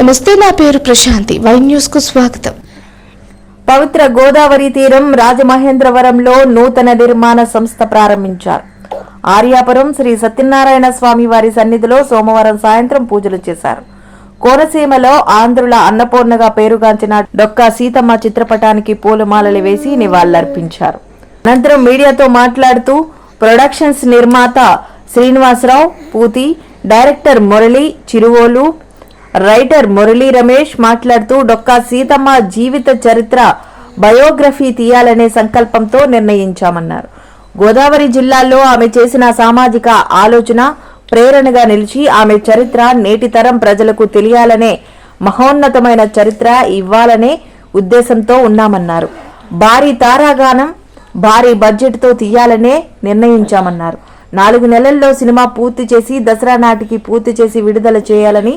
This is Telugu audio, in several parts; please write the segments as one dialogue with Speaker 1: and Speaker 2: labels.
Speaker 1: నమస్తే నా పేరు ప్రశాంతి. వై న్యూస్కు స్వాగతం.
Speaker 2: పవిత్ర గోదావరి తీరం రాజమహేంద్రవరంలో నూతన నిర్మాణ సంస్థ ప్రారంభించారు. ఆర్యాపురం శ్రీ సత్యనారాయణ స్వామి వారి సన్నిధిలో సోమవారం సాయంత్రం పూజలు చేశారు. కోనసీమలో ఆంధ్రుల అన్నపూర్ణగా పేరుగాంచిన డొక్కా సీతమ్మ చిత్రపటానికి పూలమాలలు వేసి నివాళులర్పించారు. అనంతరం మీడియాతో మాట్లాడుతూ ప్రొడక్షన్స్ నిర్మాత శ్రీనివాసరావు పూతి డైరెక్టర్ మురళి చిరువోలు రైటర్ మురళీ రమేష్ మాట్లాడుతూ డొక్కా సీతమ్మ జీవిత చరిత్ర బయోగ్రఫీ తీయాలనే సంకల్పంతో నిర్ణయించామన్నారు. గోదావరి జిల్లాలో ఆమె చేసిన సామాజిక ఆలోచన ప్రేరణగా నిలిచి ఆమె చరిత్ర నేటి తరం ప్రజలకు తెలియాలనే మహోన్నతమైన చరిత్ర ఇవ్వాలనే ఉద్దేశంతో ఉన్నామన్నారు. భారీ తారాగానం భారీ బడ్జెట్తో తీయాలనే నిర్ణయించామన్నారు. నాలుగు నెలల్లో సినిమా పూర్తి చేసి దసరా నాటికి పూర్తి చేసి విడుదల చేయాలని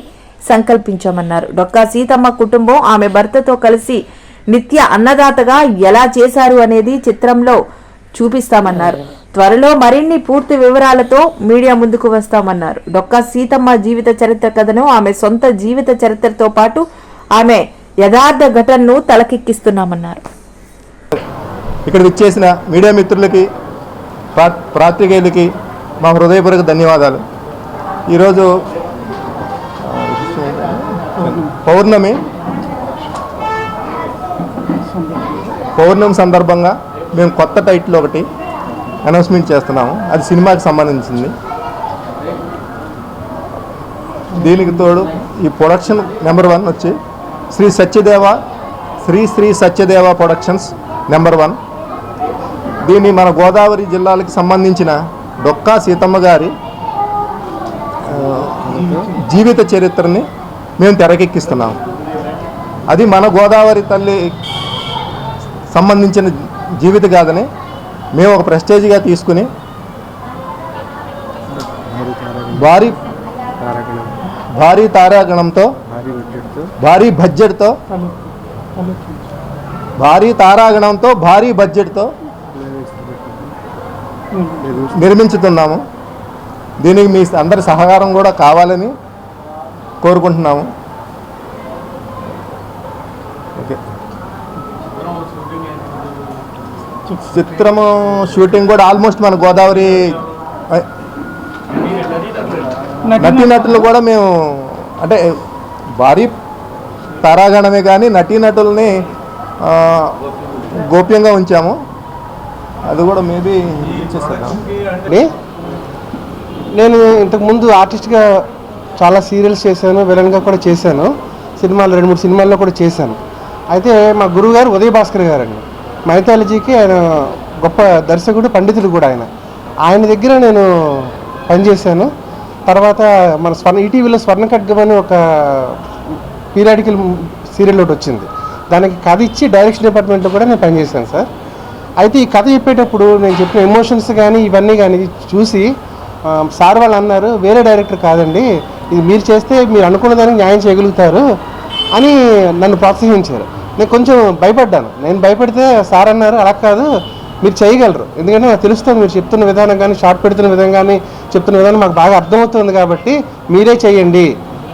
Speaker 2: సంకల్పించామన్నారు. డొక్కా సీతమ్మ కుటుంబం ఆమె భర్తతో కలిసి నిత్య అన్నదాతగా ఎలా చేశారు అనేది చిత్రంలో చూపిస్తామన్నారు. త్వరలో మరిన్ని పూర్తి వివరాలతో మీడియా ముందుకు వస్తామన్నారు. డొక్కా సీతమ్మ జీవిత చరిత్ర కథను ఆమె సొంత జీవిత చరిత్రతో పాటు ఆమె యథార్థ ఘటనను తలకెక్కిస్తున్నామన్నారు.
Speaker 3: ఇక్కడ విచ్చేసిన మీడియా మిత్రులకి ప్రా పాత్రికేయులకి మా హృదయపూర్వక ధన్యవాదాలు. ఈరోజు పౌర్ణమి. పౌర్ణమి సందర్భంగా మేము కొత్త టైటిల్ ఒకటి అనౌన్స్మెంట్ చేస్తున్నాము. అది సినిమాకి సంబంధించింది. దీనికి తోడు ఈ ప్రొడక్షన్ నెంబర్ వన్ వచ్చి Sri Satyadeva Sri Sri Satyadeva productions number one. దీన్ని మన గోదావరి జిల్లాలకు సంబంధించిన డొక్కా సీతమ్మ గారి జీవిత చరిత్రని మేము తెరకెక్కిస్తున్నాం. అది మన గోదావరి తల్లి సంబంధించిన జీవిత గాథని మేము ఒక ప్రెస్టేజ్గా తీసుకుని భారీ భారీ తారాగణంతో భారీ బడ్జెట్తో భారీ తారాగణంతో భారీ బడ్జెట్తో నిర్మించుతున్నాము. దీనికి మీ అందరి సహకారం కూడా కావాలని కోరుకుంటున్నాము. ఓకే. చిత్రము షూటింగ్ కూడా ఆల్మోస్ట్ మన గోదావరి నటీనటులు కూడా మేము అంటే భారీ తారాగణమే కానీ నటీనటుల్ని గోప్యంగా ఉంచాము. అది కూడా మేబీ ఇచ్చేస్తాను
Speaker 4: నేను ఇంతకుముందు ఆర్టిస్ట్గా చాలా సీరియల్స్ చేశాను విలన్గా కూడా చేశాను. సినిమాలు రెండు మూడు సినిమాల్లో కూడా చేశాను. అయితే మా గురువు గారు ఉదయ భాస్కర్ గారు అండి మైథాలజీకి ఆయన గొప్ప దర్శకుడు పండితుడు కూడా ఆయన. ఆయన దగ్గర నేను పనిచేశాను. తర్వాత మన స్వర్ణ ఈటీవీలో స్వర్ణ ఖడ్గం అని ఒక పీరియాడికల్ సీరియల్ ఒకటి వచ్చింది. దానికి కథ ఇచ్చి డైరెక్షన్ డిపార్ట్మెంట్లో కూడా నేను పనిచేశాను సార్. అయితే ఈ కథ చెప్పేటప్పుడు నేను చెప్పిన ఎమోషన్స్ కానీ ఇవన్నీ కానీ చూసి సార్ వాళ్ళు అన్నారు వేరే డైరెక్టర్ కాదండి ఇది మీరు చేస్తే మీరు అనుకున్న దానికి న్యాయం చేయగలుగుతారు అని నన్ను ప్రోత్సహించారు. నేను కొంచెం భయపడ్డాను. నేను భయపడితే సార్ అన్నారు అలా కాదు మీరు చేయగలరు. ఎందుకంటే నాకు తెలుస్తుంది మీరు చెప్తున్న విధానం కానీ షార్ట్ పెడుతున్న విధానం కానీ చెప్తున్న విధానం మాకు బాగా అర్థమవుతుంది కాబట్టి మీరే చేయండి.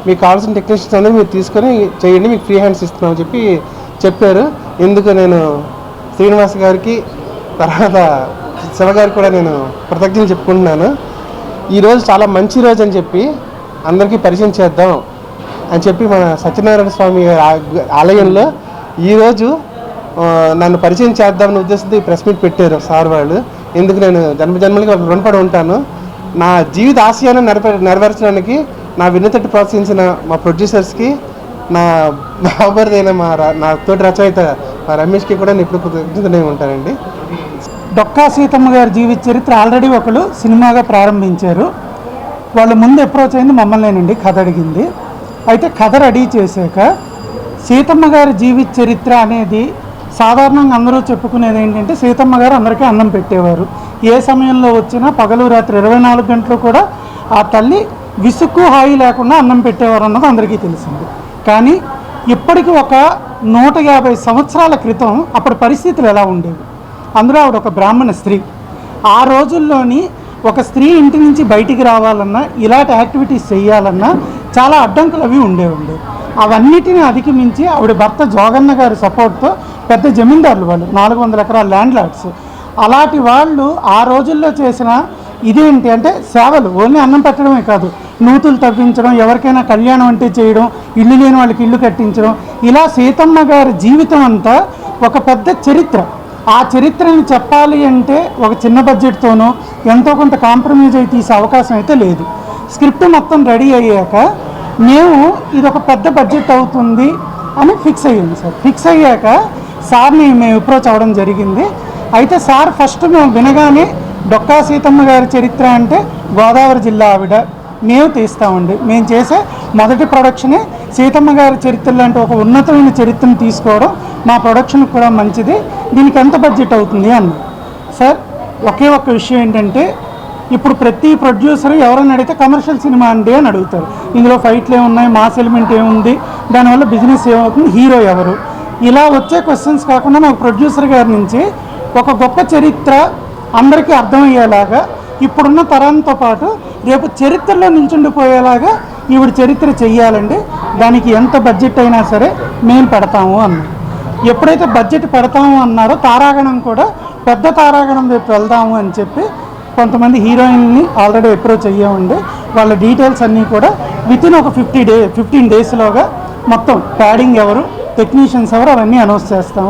Speaker 4: మీకు కావాల్సిన టెక్నీషియన్స్ అందరూ మీరు తీసుకొని చేయండి మీకు ఫ్రీ హ్యాండ్స్ ఇస్తున్నామని చెప్పి చెప్పారు. ఎందుకు నేను శ్రీనివాస్ గారికి తర్వాత శివ గారికి కూడా నేను కృతజ్ఞతలు చెప్పుకుంటున్నాను. ఈరోజు చాలా మంచి రోజు అని చెప్పి అందరికీ పరిచయం చేద్దాం అని చెప్పి మన సత్యనారాయణ స్వామి ఆలయంలో ఈరోజు నన్ను పరిచయం చేద్దామనే ఉద్దేశంతో ఈ ప్రెస్ మీట్ పెట్టారు సార్ వాళ్ళు. ఎందుకు నేను జన్మ రుణపడి ఉంటాను. నా జీవిత ఆశయాన్ని నెరవేర్ నెరవేర్చడానికి నా విన్నతట్టు ప్రోత్సహించిన మా ప్రొడ్యూసర్స్కి నా బాబర్దైన మా నా తోటి రచయిత మా రమేష్కి కూడా నేను ఇప్పుడు కృతజ్ఞతనే ఉంటానండి.
Speaker 5: డొక్కా సీతమ్మ గారి జీవిత చరిత్ర ఆల్రెడీ ఒకళ్ళు సినిమాగా ప్రారంభించారు. వాళ్ళు ముందు అప్రోచ్ అయింది మమ్మల్నేనండి కథ అడిగింది. అయితే కథ రెడీ చేశాక సీతమ్మ గారి జీవిత చరిత్ర అనేది సాధారణంగా అందరూ చెప్పుకునేది ఏంటంటే సీతమ్మ గారు అందరికీ అన్నం పెట్టేవారు. ఏ సమయంలో వచ్చినా పగలు రాత్రి ఇరవై నాలుగు గంటలు కూడా ఆ తల్లి విసుక్కు హాయి లేకుండా అన్నం పెట్టేవారు అన్నది అందరికీ తెలిసింది. కానీ ఇప్పటికి ఒక నూట యాభై సంవత్సరాల క్రితం అప్పటి పరిస్థితులు ఎలా ఉండేవి? అందులో ఆవిడ ఒక బ్రాహ్మణ స్త్రీ. ఆ రోజుల్లోని ఒక స్త్రీ ఇంటి నుంచి బయటికి రావాలన్నా ఇలాంటి యాక్టివిటీస్ చేయాలన్నా చాలా అడ్డంకులు అవి ఉండేవి అవన్నిటిని అధిగమించి ఆవిడ భర్త జోగన్న గారి సపోర్ట్తో పెద్ద జమీందారులు వాళ్ళు నాలుగు వందల ఎకరాల ల్యాండ్ లాడ్స్ అలాంటి వాళ్ళు ఆ రోజుల్లో చేసిన ఇదేంటి అంటే సేవలు ఓన్లీ అన్నం పెట్టడమే కాదు. నూతులు తవ్వించడం ఎవరికైనా కళ్యాణం అంటే చేయడం ఇల్లు లేని వాళ్ళకి ఇల్లు కట్టించడం ఇలా సీతమ్మ గారి జీవితం అంతా ఒక పెద్ద చరిత్ర. ఆ చరిత్రను చెప్పాలి అంటే ఒక చిన్న బడ్జెట్తోనో ఎంతో కొంత కాంప్రమైజ్ అయి తీసే అవకాశం అయితే లేదు. స్క్రిప్ట్ మొత్తం రెడీ అయ్యాక మేము ఇది ఒక పెద్ద బడ్జెట్ అవుతుంది అని ఫిక్స్ అయ్యింది సార్. ఫిక్స్ అయ్యాక సార్ని మేము అప్రోచ్ అవ్వడం జరిగింది. అయితే సార్ ఫస్ట్ మేము వినగానే డొక్కా సీతమ్మ గారి చరిత్ర అంటే గోదావరి జిల్లా ఆవిడ మేము తీస్తామండి. మేము చేసే మొదటి ప్రొడక్షనే సీతమ్మ గారి చరిత్ర లాంటి ఒక ఉన్నతమైన చరిత్రను తీసుకోవడం మా ప్రొడక్షన్కి కూడా మంచిది. దీనికి ఎంత బడ్జెట్ అవుతుంది అన్న సార్ ఒకే ఒక్క విషయం ఏంటంటే ఇప్పుడు ప్రతి ప్రొడ్యూసర్ ఎవరైనా అడిగితే కమర్షియల్ సినిమా అండి అని అడుగుతారు. ఇందులో ఫైట్లు ఏమున్నాయి? మాస్ ఎలిమెంట్ ఏముంది? దానివల్ల బిజినెస్ ఏమవుతుంది? హీరో ఎవరు? ఇలా వచ్చే క్వశ్చన్స్ కాకుండా మా ప్రొడ్యూసర్ గారి నుంచి ఒక గొప్ప చరిత్ర అందరికీ అర్థమయ్యేలాగా ఇప్పుడున్న తరంతో పాటు రేపు చరిత్రలో నిల్చుండిపోయేలాగా ఈవిడ చరిత్ర చెయ్యాలండి. దానికి ఎంత బడ్జెట్ అయినా సరే మేము పెడతాము అన్నారు ఎప్పుడైతే బడ్జెట్ పెడతాము అన్నారో తారాగణం కూడా పెద్ద తారాగణం రేపు వెళ్దాము అని చెప్పి కొంతమంది హీరోయిన్ని ఆల్రెడీ అప్రోచ్ అయ్యామండి. వాళ్ళ డీటెయిల్స్ అన్నీ కూడా విత్ ఇన్ ఒక ఫిఫ్టీ డే ఫిఫ్టీన్ డేస్లోగా మొత్తం ప్యాడింగ్ ఎవరు టెక్నీషియన్స్ ఎవరు అవన్నీ అనౌన్స్ చేస్తాము.